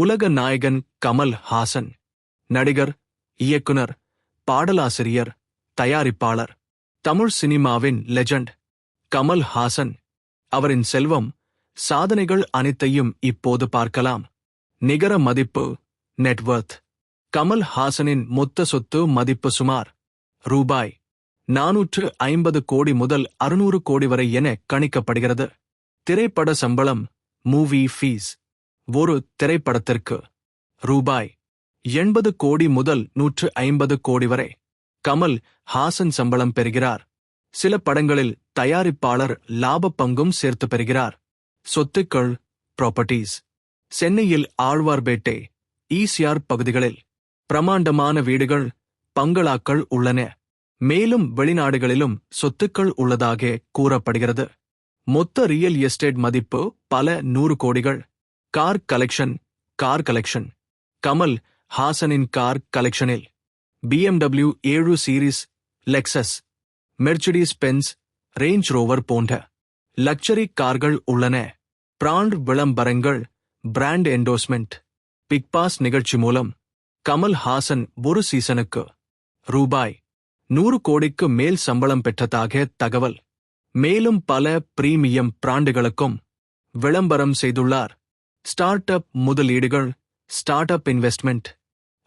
உலக நாயகன் கமல் ஹாசன் நடிகர் இயக்குனர் பாடலாசிரியர் தயாரிப்பாளர் தமிழ் சினிமாவின் லெஜண்ட் கமல் ஹாசன். அவரின் செல்வம் சாதனைகள் அனைத்தையும் இப்போது பார்க்கலாம். நிகர மதிப்பு நெட்வொர்த் கமல் ஹாசனின் மொத்த சொத்து மதிப்பு சுமார் ரூபாய் நானூற்று ஐம்பது கோடி முதல் அறுநூறு கோடி வரை என கணிக்கப்படுகிறது. திரைப்பட சம்பளம் மூவி ஃபீஸ் ஒரு திரைப்படத்திற்கு. ரூபாய் எண்பது கோடி முதல் நூற்று ஐம்பது கோடி வரை. கமல் ஹாசன் சம்பளம் பெறுகிறார். சில படங்களில் தயாரிப்பாளர் லாப பங்கும் சேர்த்து பெறுகிறார். சொத்துக்கள் ப்ராப்பர்ட்டிஸ் சென்னையில் ஆழ்வார்பேட்டை ஈசிஆர் பகுதிகளில். பிரமாண்டமான வீடுகள் பங்களாக்கள் உள்ளன. மேலும் வெளிநாடுகளிலும் சொத்துக்கள் உள்ளதாக கூறப்படுகிறது. மொத்த ரியல் எஸ்டேட் மதிப்பு பல நூறு கோடிகள். Car collection car collection. Kamal ஹாசனின் car கலெக்ஷனில். பிஎம்டபிள்யூ ஏழு series Lexus Mercedes Benz Range Rover போன்ற லக்ஸரி கார்கள் உள்ளன. பிராண்ட் விளம்பரங்கள் பிராண்ட் என்டோஸ்மெண்ட் பிக்பாஸ் நிகழ்ச்சி மூலம் கமல் ஹாசன் ஒரு சீசனுக்கு ரூபாய் நூறு கோடிக்கு மேல் சம்பளம் பெற்றதாக தகவல். மேலும் பல பிரீமியம் பிராண்டுகளுக்கும் விளம்பரம் செய்துள்ளார். ஸ்டார்ட் அப் முதலீடுகள் start up investment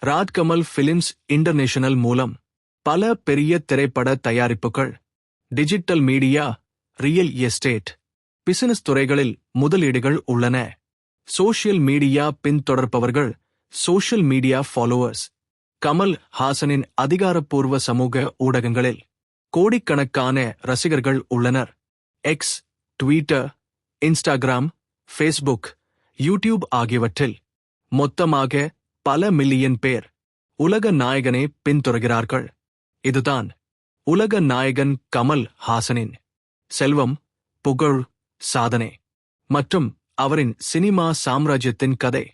Rajkamal films international மூலம் பல பெரிய திரைப்பட தயாரிப்புகள் digital media real estate business துறைகளில் முதலீடுகள் உள்ளன. சோஷியல் மீடியா பின்தொடர்பவர்கள் சோஷியல் மீடியா ஃபாலோவர்ஸ் கமல் ஹாசனின் அதிகாரப்பூர்வ சமூக ஊடகங்களில் கோடிக்கணக்கான ரசிகர்கள் உள்ளனர். X Twitter Instagram Facebook YouTube ஆகியவற்றில் மொத்தமாக பல மில்லியன் பேர் உலக நாயகனை பின்தொடர்கிறார்கள். இதுதான் உலக நாயகன் கமல் ஹாசனின் செல்வம் புகழ் சாதனை மற்றும் அவரின் சினிமா சாம்ராஜ்யத்தின் கதை.